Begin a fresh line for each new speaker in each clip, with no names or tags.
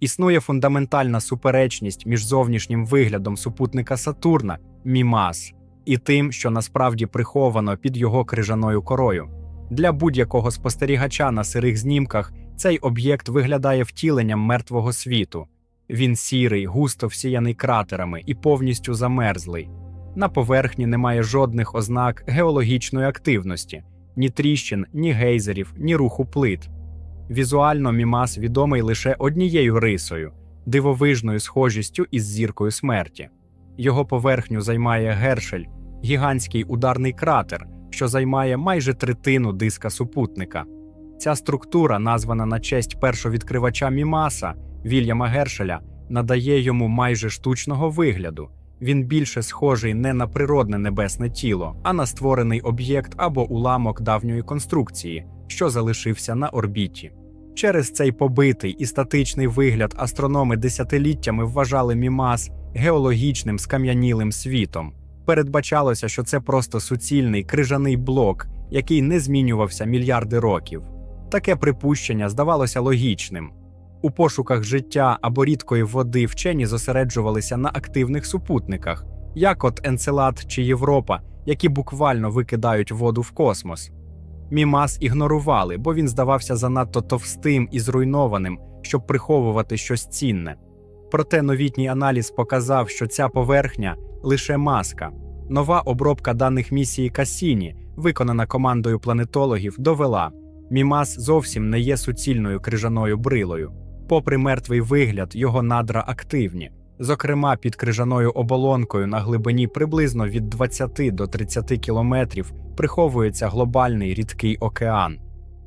Існує фундаментальна суперечність між зовнішнім виглядом супутника Сатурна Мімас і тим, що насправді приховано під його крижаною корою. Для будь-якого спостерігача на сирих знімках цей об'єкт виглядає втіленням мертвого світу. Він сірий, густо всіяний кратерами і повністю замерзлий. На поверхні немає жодних ознак геологічної активності, ні тріщин, ні гейзерів, ні руху плит. Візуально Мімас відомий лише однією рисою дивовижною схожістю із зіркою смерті. Його поверхню займає Гершель, гігантський ударний кратер, що займає майже третину диска супутника. Ця структура, названа на честь першовідкривача Мімаса Вільяма Гершеля, надає йому майже штучного вигляду. Він більше схожий не на природне небесне тіло, а на створений об'єкт або уламок давньої конструкції, що залишився на орбіті. Через цей побитий і статичний вигляд астрономи десятиліттями вважали Мімас геологічним скам'янілим світом. Передбачалося, що це просто суцільний крижаний блок, який не змінювався мільярди років. Таке припущення здавалося логічним. У пошуках життя або рідкої води вчені зосереджувалися на активних супутниках, як от Енцелад чи Європа, які буквально викидають воду в космос. Мімас ігнорували, бо він здавався занадто товстим і зруйнованим, щоб приховувати щось цінне. Проте новітній аналіз показав, що ця поверхня лише маска. Нова обробка даних місії Касіні, виконана командою планетологів, довела Мімас зовсім не є суцільною крижаною брилою. Попри мертвий вигляд, його надра активні. Зокрема, під крижаною оболонкою на глибині приблизно від 20 до 30 кілометрів приховується глобальний рідкий океан.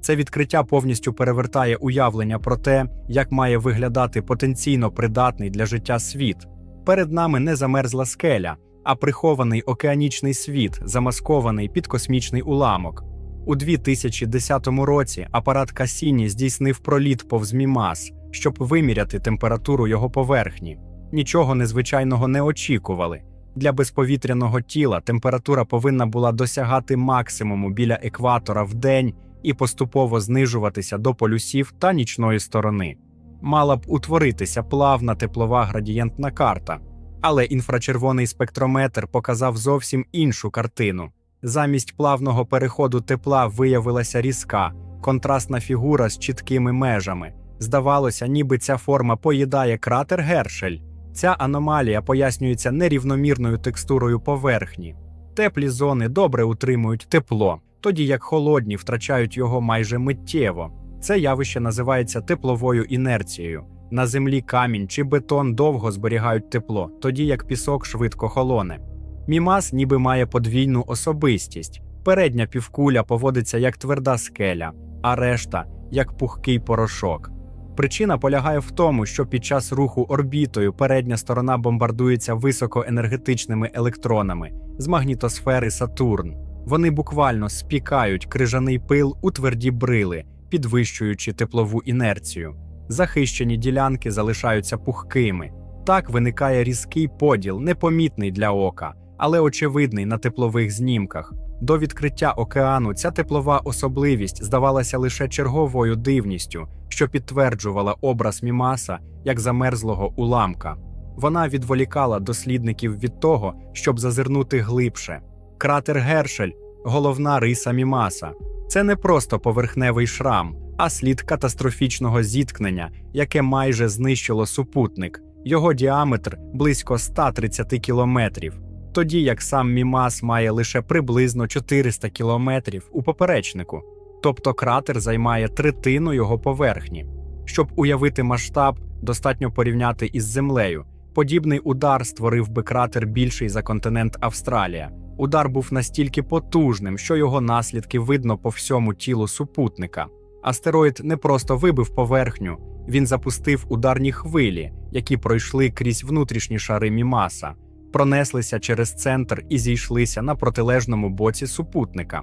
Це відкриття повністю перевертає уявлення про те, як має виглядати потенційно придатний для життя світ. Перед нами не замерзла скеля, а прихований океанічний світ, замаскований під космічний уламок. У 2010 році апарат Касіні здійснив проліт повз Мімас, щоб виміряти температуру його поверхні. Нічого незвичайного не очікували. Для безповітряного тіла температура повинна була досягати максимуму біля екватора в день і поступово знижуватися до полюсів та нічної сторони. Мала б утворитися плавна теплова градієнтна карта, але інфрачервоний спектрометр показав зовсім іншу картину. Замість плавного переходу тепла виявилася різка, контрастна фігура з чіткими межами. Здавалося, ніби ця форма поїдає кратер Гершель. Ця аномалія пояснюється нерівномірною текстурою поверхні. Теплі зони добре утримують тепло, тоді як холодні втрачають його майже миттєво. Це явище називається тепловою інерцією. На землі камінь чи бетон довго зберігають тепло, тоді як пісок швидко холоне. Мімас ніби має подвійну особистість. Передня півкуля поводиться як тверда скеля, а решта як пухкий порошок. Причина полягає в тому, що під час руху орбітою передня сторона бомбардується високоенергетичними електронами з магнітосфери Сатурн. Вони буквально спікають крижаний пил у тверді брили, підвищуючи теплову інерцію. Захищені ділянки залишаються пухкими. Так виникає різкий поділ, непомітний для ока, але очевидний на теплових знімках. До відкриття океану ця теплова особливість здавалася лише черговою дивністю, що підтверджувала образ Мімаса як замерзлого уламка. Вона відволікала дослідників від того, щоб зазирнути глибше. Кратер Гершель, головна риса Мімаса. Це не просто поверхневий шрам, а слід катастрофічного зіткнення, яке майже знищило супутник. Його діаметр близько 130 кілометрів тоді як сам Мімас має лише приблизно 400 кілометрів у поперечнику, тобто кратер займає третину його поверхні. Щоб уявити масштаб, достатньо порівняти із землею. Подібний удар створив би кратер більший за континент Австралія. Удар був настільки потужним, що його наслідки видно по всьому тілу супутника. Астероїд не просто вибив поверхню, він запустив ударні хвилі, які пройшли крізь внутрішні шари Мімаса пронеслися через центр і зійшлися на протилежному боці супутника.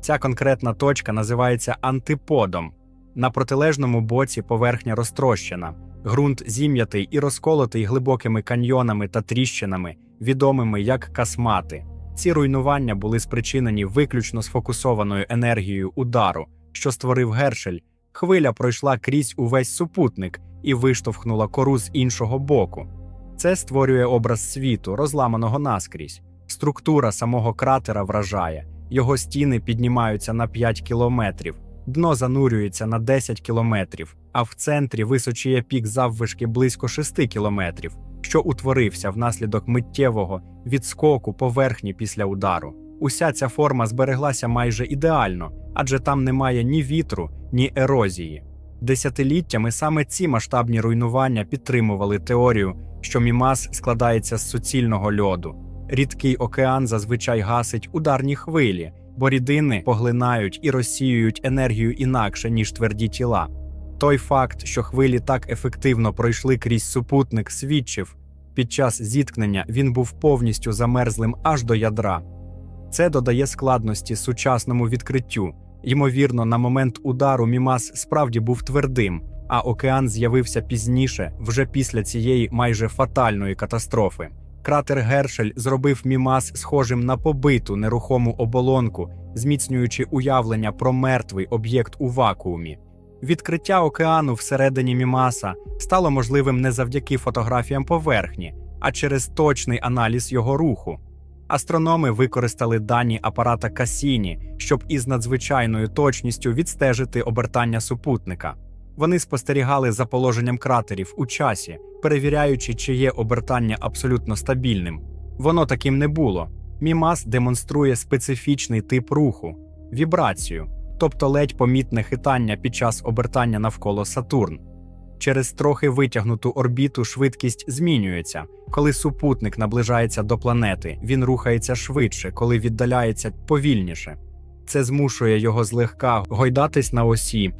Ця конкретна точка називається антиподом. На протилежному боці поверхня розтрощена, ґрунт зім'ятий і розколотий глибокими каньйонами та тріщинами, відомими як касмати. Ці руйнування були спричинені виключно сфокусованою енергією удару, що створив Гершель. Хвиля пройшла крізь увесь супутник і виштовхнула кору з іншого боку. Це створює образ світу, розламаного наскрізь. Структура самого кратера вражає, його стіни піднімаються на 5 кілометрів, дно занурюється на 10 кілометрів, а в центрі височіє пік заввишки близько 6 кілометрів, що утворився внаслідок миттєвого відскоку поверхні після удару. Уся ця форма збереглася майже ідеально, адже там немає ні вітру, ні ерозії. Десятиліттями саме ці масштабні руйнування підтримували теорію, що мімас складається з суцільного льоду. Рідкий океан зазвичай гасить ударні хвилі, бо рідини поглинають і розсіюють енергію інакше, ніж тверді тіла. Той факт, що хвилі так ефективно пройшли крізь супутник, свідчив, під час зіткнення він був повністю замерзлим аж до ядра. Це додає складності сучасному відкриттю. Ймовірно, на момент удару Мімас справді був твердим, а океан з'явився пізніше, вже після цієї майже фатальної катастрофи. Кратер Гершель зробив Мімас схожим на побиту нерухому оболонку, зміцнюючи уявлення про мертвий об'єкт у вакуумі. Відкриття океану всередині Мімаса стало можливим не завдяки фотографіям поверхні, а через точний аналіз його руху. Астрономи використали дані апарата Касіні, щоб із надзвичайною точністю відстежити обертання супутника. Вони спостерігали за положенням кратерів у часі, перевіряючи, чи є обертання абсолютно стабільним. Воно таким не було. Мімас демонструє специфічний тип руху вібрацію, тобто ледь помітне хитання під час обертання навколо Сатурн. Через трохи витягнуту орбіту швидкість змінюється. Коли супутник наближається до планети, він рухається швидше, коли віддаляється повільніше. Це змушує його злегка гойдатись на осі.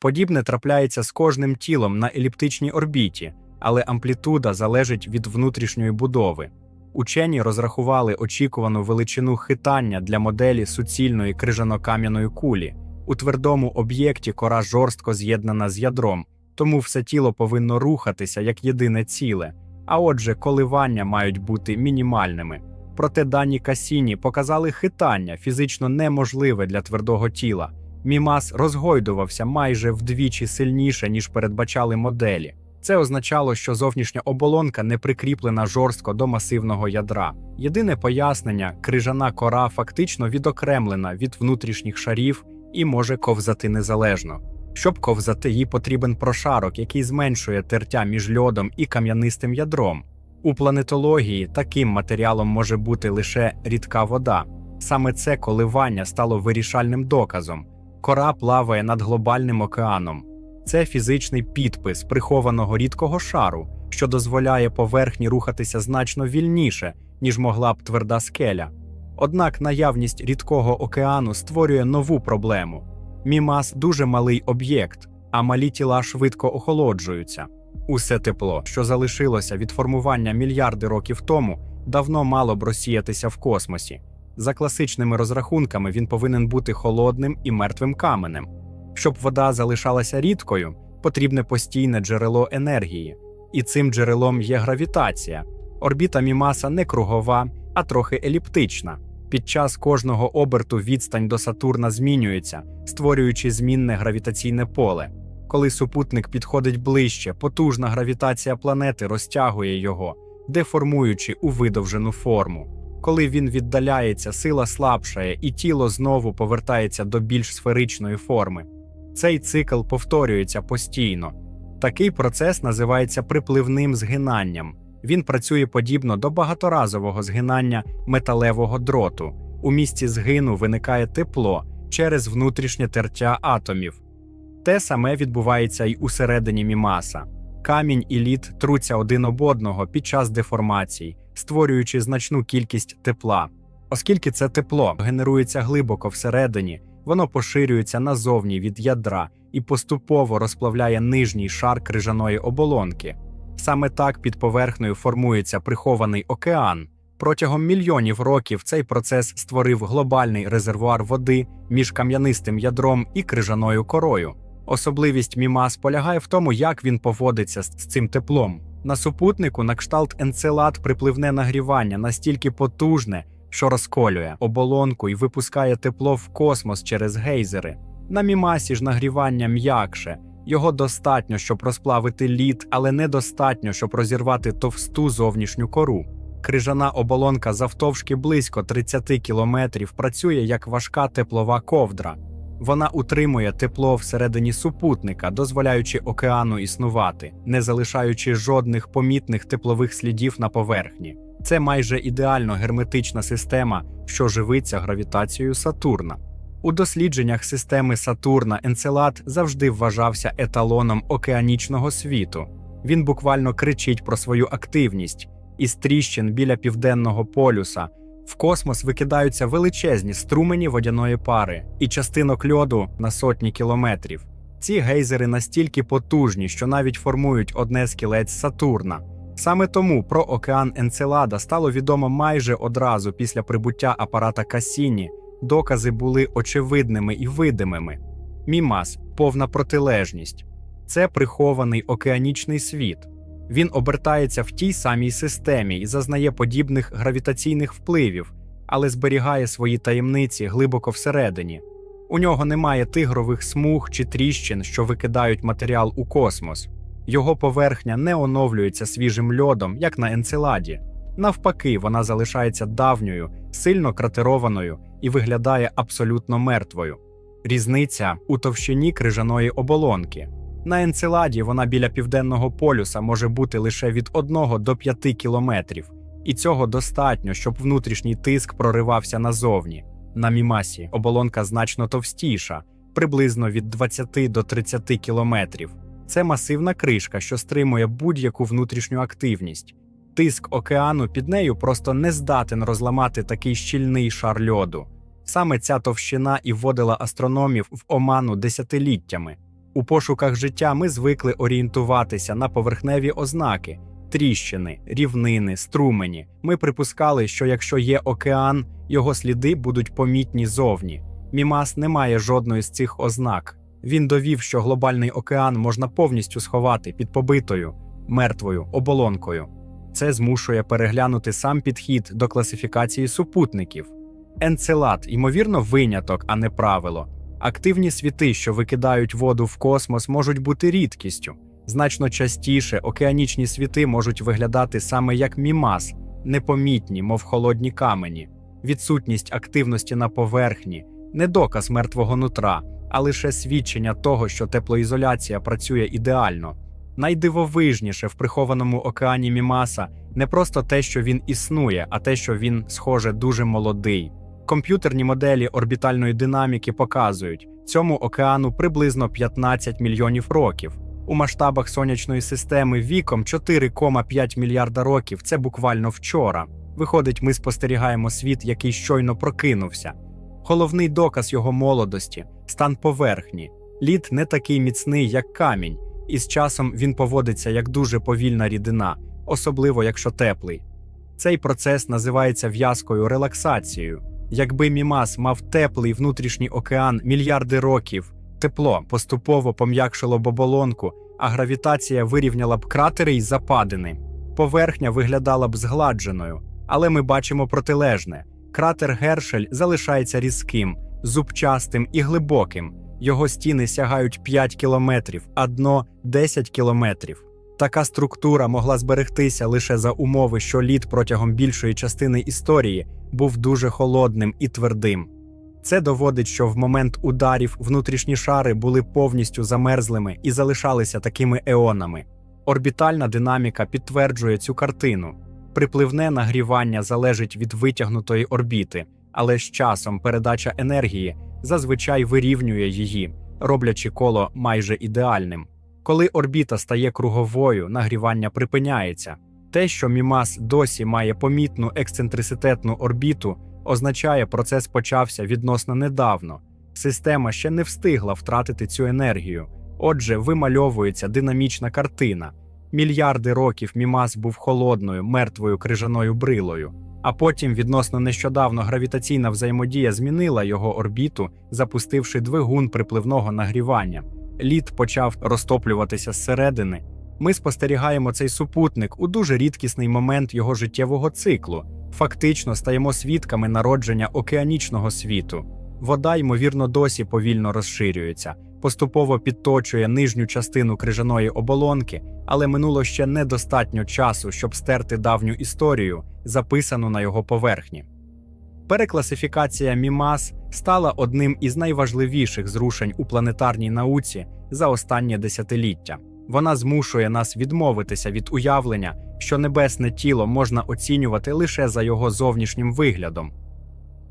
Подібне трапляється з кожним тілом на еліптичній орбіті, але амплітуда залежить від внутрішньої будови. Учені розрахували очікувану величину хитання для моделі суцільної крижано-кам'яної кулі. У твердому об'єкті кора жорстко з'єднана з ядром, тому все тіло повинно рухатися як єдине ціле, а отже, коливання мають бути мінімальними. Проте дані Касіні показали хитання фізично неможливе для твердого тіла. Мімас розгойдувався майже вдвічі сильніше, ніж передбачали моделі. Це означало, що зовнішня оболонка не прикріплена жорстко до масивного ядра. Єдине пояснення, крижана кора фактично відокремлена від внутрішніх шарів і може ковзати незалежно. Щоб ковзати, їй потрібен прошарок, який зменшує тертя між льодом і кам'янистим ядром. У планетології таким матеріалом може бути лише рідка вода. Саме це коливання стало вирішальним доказом. Кора плаває над глобальним океаном. Це фізичний підпис прихованого рідкого шару, що дозволяє поверхні рухатися значно вільніше, ніж могла б тверда скеля. Однак наявність рідкого океану створює нову проблему. Мімас дуже малий об'єкт, а малі тіла швидко охолоджуються. Усе тепло, що залишилося від формування мільярди років тому, давно мало б розсіятися в космосі. За класичними розрахунками він повинен бути холодним і мертвим каменем. Щоб вода залишалася рідкою, потрібне постійне джерело енергії, і цим джерелом є гравітація. Орбіта Мімаса не кругова, а трохи еліптична. Під час кожного оберту відстань до Сатурна змінюється, створюючи змінне гравітаційне поле. Коли супутник підходить ближче, потужна гравітація планети розтягує його, деформуючи у видовжену форму. Коли він віддаляється, сила слабшає, і тіло знову повертається до більш сферичної форми. Цей цикл повторюється постійно. Такий процес називається припливним згинанням. Він працює подібно до багаторазового згинання металевого дроту. У місці згину виникає тепло через внутрішнє тертя атомів. Те саме відбувається й усередині мімаса. Камінь і лід труться один об одного під час деформацій, створюючи значну кількість тепла. Оскільки це тепло генерується глибоко всередині, воно поширюється назовні від ядра і поступово розплавляє нижній шар крижаної оболонки. Саме так під поверхнею формується прихований океан. Протягом мільйонів років цей процес створив глобальний резервуар води між кам'янистим ядром і крижаною корою. Особливість Мімас полягає в тому, як він поводиться з цим теплом. На супутнику на кшталт енцелад припливне нагрівання настільки потужне, що розколює оболонку і випускає тепло в космос через гейзери. На мімасі ж нагрівання м'якше. Його достатньо, щоб розплавити лід, але недостатньо, щоб розірвати товсту зовнішню кору. Крижана оболонка завтовшки близько 30 кілометрів працює як важка теплова ковдра. Вона утримує тепло всередині супутника, дозволяючи океану існувати, не залишаючи жодних помітних теплових слідів на поверхні. Це майже ідеально герметична система, що живиться гравітацією Сатурна. У дослідженнях системи Сатурна Енцелад завжди вважався еталоном океанічного світу. Він буквально кричить про свою активність. Із тріщин біля південного полюса в космос викидаються величезні струмені водяної пари і частинок льоду на сотні кілометрів. Ці гейзери настільки потужні, що навіть формують одне з кілець Сатурна. Саме тому про океан Енцелада стало відомо майже одразу після прибуття апарата Кассіні. Докази були очевидними і видимими. Мімас повна протилежність. Це прихований океанічний світ. Він обертається в тій самій системі і зазнає подібних гравітаційних впливів, але зберігає свої таємниці глибоко всередині. У нього немає тигрових смуг чи тріщин, що викидають матеріал у космос. Його поверхня не оновлюється свіжим льодом, як на Енцеладі. Навпаки, вона залишається давньою, сильно кратерованою і виглядає абсолютно мертвою. Різниця у товщині крижаної оболонки. На Енцеладі вона біля південного полюса може бути лише від 1 до 5 кілометрів, і цього достатньо, щоб внутрішній тиск проривався назовні. На Мімасі оболонка значно товстіша, приблизно від 20 до 30 кілометрів. Це масивна кришка, що стримує будь-яку внутрішню активність. Тиск океану під нею просто не здатен розламати такий щільний шар льоду. Саме ця товщина і вводила астрономів в оману десятиліттями. У пошуках життя ми звикли орієнтуватися на поверхневі ознаки, тріщини, рівнини, струмені. Ми припускали, що якщо є океан, його сліди будуть помітні зовні. Мімас не має жодної з цих ознак. Він довів, що глобальний океан можна повністю сховати під побитою, мертвою оболонкою. Це змушує переглянути сам підхід до класифікації супутників. Енцелад, ймовірно, виняток, а не правило. Активні світи, що викидають воду в космос, можуть бути рідкістю. Значно частіше океанічні світи можуть виглядати саме як мімас, непомітні, мов холодні камені. Відсутність активності на поверхні, не доказ мертвого нутра, а лише свідчення того, що теплоізоляція працює ідеально. Найдивовижніше в прихованому океані Мімаса не просто те, що він існує, а те, що він, схоже, дуже молодий. Комп'ютерні моделі орбітальної динаміки показують, цьому океану приблизно 15 мільйонів років. У масштабах сонячної системи віком 4,5 мільярда років це буквально вчора. Виходить, ми спостерігаємо світ, який щойно прокинувся. Головний доказ його молодості стан поверхні. Лід не такий міцний, як камінь, і з часом він поводиться як дуже повільна рідина, особливо якщо теплий. Цей процес називається в'язкою релаксацією. Якби Мімас мав теплий внутрішній океан мільярди років, тепло поступово пом'якшило б оболонку, а гравітація вирівняла б кратери й западини. Поверхня виглядала б згладженою, але ми бачимо протилежне: кратер Гершель залишається різким, зубчастим і глибоким. Його стіни сягають 5 кілометрів, а дно 10 кілометрів. Така структура могла зберегтися лише за умови, що лід протягом більшої частини історії був дуже холодним і твердим. Це доводить, що в момент ударів внутрішні шари були повністю замерзлими і залишалися такими еонами. Орбітальна динаміка підтверджує цю картину. Припливне нагрівання залежить від витягнутої орбіти, але з часом передача енергії зазвичай вирівнює її, роблячи коло майже ідеальним. Коли орбіта стає круговою, нагрівання припиняється. Те, що Мімас досі має помітну ексцентриситетну орбіту, означає, процес почався відносно недавно. Система ще не встигла втратити цю енергію. Отже, вимальовується динамічна картина. Мільярди років Мімас був холодною, мертвою крижаною брилою. А потім відносно нещодавно гравітаційна взаємодія змінила його орбіту, запустивши двигун припливного нагрівання. Лід почав розтоплюватися зсередини. Ми спостерігаємо цей супутник у дуже рідкісний момент його життєвого циклу. Фактично стаємо свідками народження океанічного світу. Вода, ймовірно, досі повільно розширюється, поступово підточує нижню частину крижаної оболонки, але минуло ще недостатньо часу, щоб стерти давню історію, записану на його поверхні. Перекласифікація Мімас стала одним із найважливіших зрушень у планетарній науці за останнє десятиліття. Вона змушує нас відмовитися від уявлення, що небесне тіло можна оцінювати лише за його зовнішнім виглядом.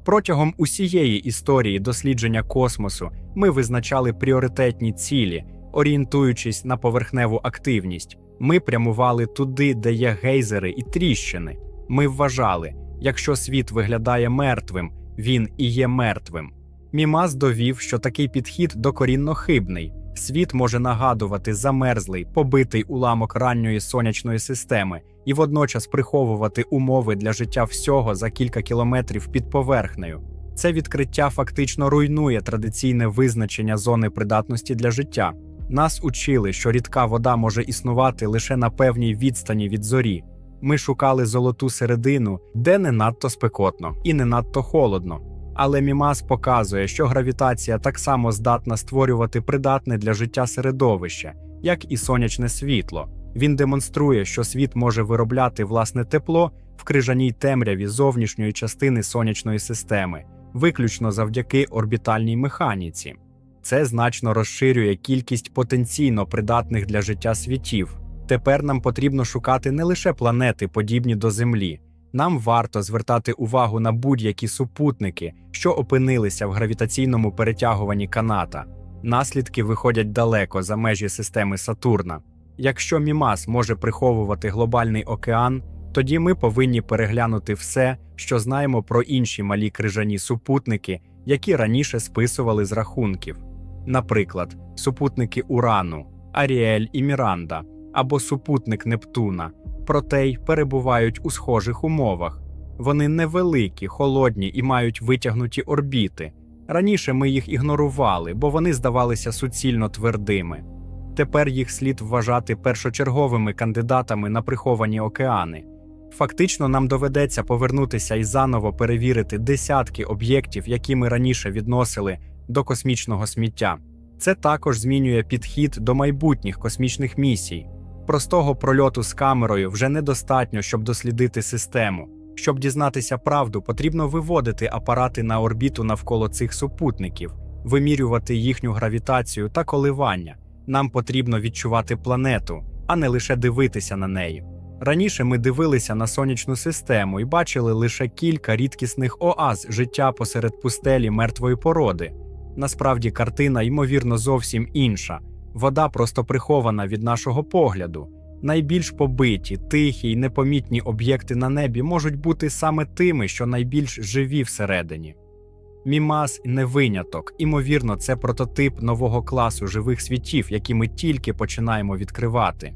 Протягом усієї історії дослідження космосу ми визначали пріоритетні цілі, орієнтуючись на поверхневу активність. Ми прямували туди, де є гейзери і тріщини. Ми вважали, якщо світ виглядає мертвим, він і є мертвим. Мімас довів, що такий підхід докорінно хибний. Світ може нагадувати замерзлий, побитий уламок ранньої сонячної системи і водночас приховувати умови для життя всього за кілька кілометрів під поверхнею. Це відкриття фактично руйнує традиційне визначення зони придатності для життя. Нас учили, що рідка вода може існувати лише на певній відстані від зорі. Ми шукали золоту середину, де не надто спекотно і не надто холодно. Але Мімас показує, що гравітація так само здатна створювати придатне для життя середовище, як і сонячне світло. Він демонструє, що світ може виробляти власне тепло в крижаній темряві зовнішньої частини сонячної системи, виключно завдяки орбітальній механіці. Це значно розширює кількість потенційно придатних для життя світів. Тепер нам потрібно шукати не лише планети, подібні до Землі. Нам варто звертати увагу на будь-які супутники, що опинилися в гравітаційному перетягуванні каната. Наслідки виходять далеко за межі системи Сатурна. Якщо Мімас може приховувати глобальний океан, тоді ми повинні переглянути все, що знаємо про інші малі крижані супутники, які раніше списували з рахунків. Наприклад, супутники Урану, Аріель і Міранда або супутник Нептуна, проте й перебувають у схожих умовах. Вони невеликі, холодні і мають витягнуті орбіти. Раніше ми їх ігнорували, бо вони здавалися суцільно твердими. Тепер їх слід вважати першочерговими кандидатами на приховані океани. Фактично, нам доведеться повернутися і заново перевірити десятки об'єктів, які ми раніше відносили до космічного сміття. Це також змінює підхід до майбутніх космічних місій. Простого прольоту з камерою вже недостатньо, щоб дослідити систему. Щоб дізнатися правду, потрібно виводити апарати на орбіту навколо цих супутників, вимірювати їхню гравітацію та коливання. Нам потрібно відчувати планету, а не лише дивитися на неї. Раніше ми дивилися на сонячну систему і бачили лише кілька рідкісних оаз життя посеред пустелі мертвої породи. Насправді, картина, ймовірно, зовсім інша. Вода просто прихована від нашого погляду. Найбільш побиті, тихі й непомітні об'єкти на небі можуть бути саме тими, що найбільш живі всередині. Мімас не виняток, імовірно, це прототип нового класу живих світів, які ми тільки починаємо відкривати.